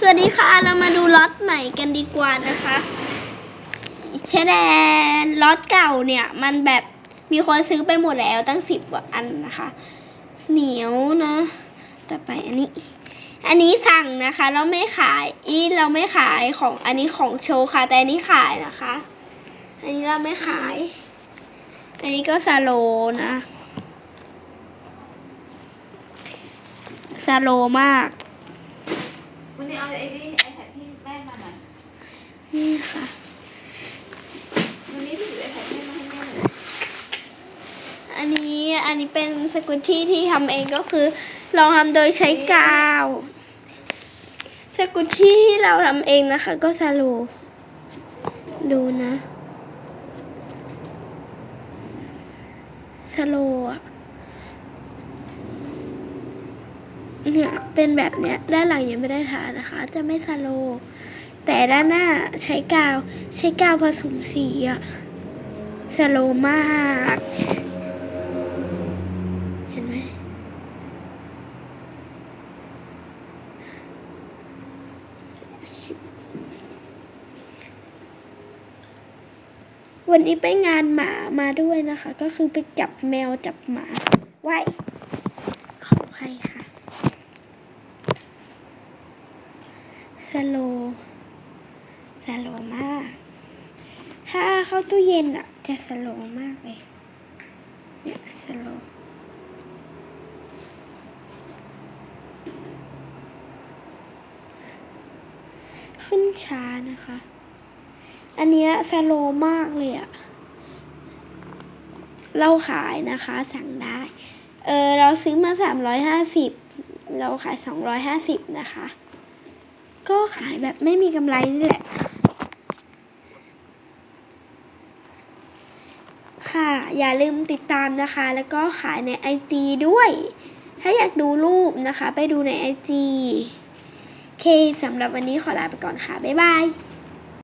สวัสดีค่ะ เรามาดูล็อตใหม่กันดีกว่านะคะเชแดนล็อตเก่าเนี่ย มันแบบมีคนซื้อไปหมดแล้วตั้งสิบกว่าอันนะคะ เหนียวนะต่อไปอันนี้ อันนี้สั่งนะคะ เราไม่ขายอีเราไม่ขายของอันนี้ของโชว์ค่ะ แต่อันนี้ขายนะคะ อันนี้เราไม่ขาย อันนี้ก็ซาโลนะซาโลมาก เอาไอ้นี่ไอแพดที่แม่มาหน่อยนี่ค่ะ วันนี้ถือไอแพดแม่มาให้แม่หน่อยอันนี้อันนี้เป็นสกุตที่ที่ทำเองก็คือเราทำโดยใช้กาว สกุตที่ที่เราทำเองนะคะ ก็ซาโลดูนะซาโลอะ เนี่ยเป็นแบบเนี้ยด้านหลังยังไม่ได้ทานะคะ จะไม่ซาโล แต่ด้านหน้าใช้กาวใช้กาวผสมสีอะสโลมาก เห็นไหมวันนี้ไปงานหมามาด้วยนะคะ ก็คือไปจับแมวจับหมา ไว้ ขออภัยค่ะ ส โลสโลมาก ถ้าเข้าตู้เย็นอะ จะสโลมากเลย เนี่ยสโลขึ้นช้านะคะ อันเนี้ยสโลมากเลยอะเราขายนะคะ สั่งได้ เออเราซื้อมาสามร้อยห้าสิบเราขายสองร้อยห้าสิบนะคะ ก็ขายแบบไม่มีกำไรนี่แหละ ค่ะอย่าลืมติดตามนะคะ แล้วก็ขายใน IG ด้วย ถ้าอยากดูรูปนะคะ ไปดูใน IG โอเคสำหรับวันนี้ขอลาไปก่อนค่ะ บ๊ายบาย